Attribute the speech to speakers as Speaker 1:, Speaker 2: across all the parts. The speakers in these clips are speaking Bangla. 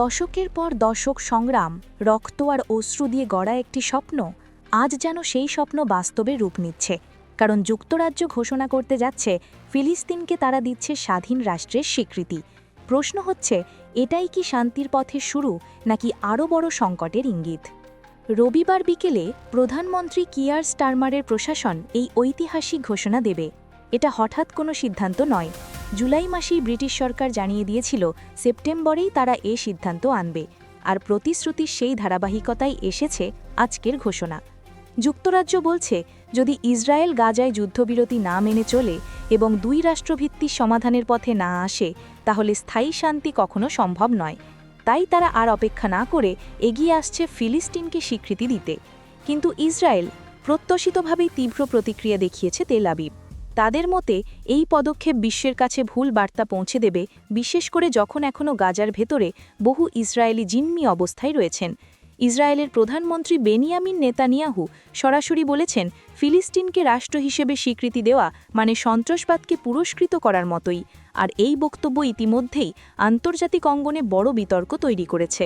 Speaker 1: দশকের পর দশক সংগ্রাম রক্ত আর অশ্রু দিয়ে গড়া একটি স্বপ্ন আজ যেন সেই স্বপ্ন বাস্তবে রূপ নিচ্ছে কারণ যুক্তরাজ্য ঘোষণা করতে যাচ্ছে ফিলিস্তিনকে তারা দিচ্ছে স্বাধীন রাষ্ট্রের স্বীকৃতি প্রশ্ন হচ্ছে এটাই কি শান্তির পথে শুরু নাকি আরও বড় সংকটের ইঙ্গিত রবিবার বিকেলে প্রধানমন্ত্রী কিয়ার স্টারমারের প্রশাসন এই ঐতিহাসিক ঘোষণা দেবে এটা হঠাৎ কোনো সিদ্ধান্ত নয় জুলাই মাসেই ব্রিটিশ সরকার জানিয়ে দিয়েছিল সেপ্টেম্বরেই তারা এ সিদ্ধান্ত আনবে আর প্রতিশ্রুতির সেই ধারাবাহিকতায় এসেছে আজকের ঘোষণা যুক্তরাজ্য বলছে যদি ইসরায়েল গাজায় যুদ্ধবিরতি না মেনে চলে এবং দুই রাষ্ট্রভিত্তি সমাধানের পথে না আসে তাহলে স্থায়ী শান্তি কখনো সম্ভব নয় তাই তারা আর অপেক্ষা না করে এগিয়ে আসছে ফিলিস্তিনকে স্বীকৃতি দিতে কিন্তু ইসরায়েল প্রত্যাশিতভাবেই তীব্র প্রতিক্রিয়া দেখিয়েছে তেল আবিব তাদের মতে এই পদক্ষেপ বিশ্বের কাছে ভুল বার্তা পৌঁছে দেবে বিশেষ করে যখন এখনও গাজার ভেতরে বহু ইসরায়েলি জিম্মি অবস্থায় রয়েছেন ইসরায়েলের প্রধানমন্ত্রী বেনিয়ামিন নেতানিয়াহু সরাসরি বলেছেন ফিলিস্তিনকে রাষ্ট্র হিসেবে স্বীকৃতি দেওয়া মানে সন্ত্রাসবাদকে পুরস্কৃত করার মতোই আর এই বক্তব্য ইতিমধ্যেই আন্তর্জাতিক অঙ্গনে বড় বিতর্ক তৈরি করেছে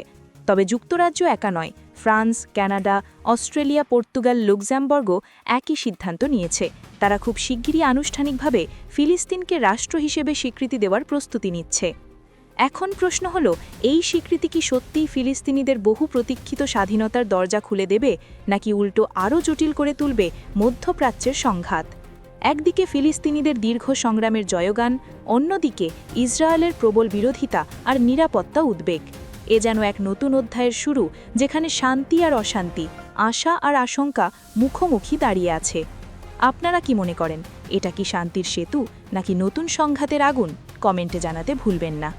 Speaker 1: তবে যুক্তরাজ্য একা নয় France Canada Australia Portugal Luxembourg একই সিদ্ধান্ত নিয়েছে তারা খুব শিগগিরই আনুষ্ঠানিকভাবে ফিলিস্তিনকে রাষ্ট্র হিসেবে স্বীকৃতি দেওয়ার প্রস্তুতি নিচ্ছে এখন প্রশ্ন হল এই স্বীকৃতি কি সত্যিই ফিলিস্তিনিদের বহু প্রতীক্ষিত স্বাধীনতার দরজা খুলে দেবে নাকি উল্টো আরও জটিল করে তুলবে মধ্যপ্রাচ্যের সংঘাত একদিকে ফিলিস্তিনিদের দীর্ঘ সংগ্রামের জয়গান অন্যদিকে ইসরায়েলের প্রবল বিরোধিতা আর নিরাপত্তা উদ্বেগ এ যেন এক নতুন অধ্যায়ের শুরু যেখানে শান্তি আর অশান্তি আশা আর আশঙ্কা মুখোমুখি দাঁড়িয়ে আছে আপনারা কি মনে করেন এটা কি শান্তির সেতু নাকি নতুন সংঘাতের আগুন কমেন্টে জানাতে ভুলবেন না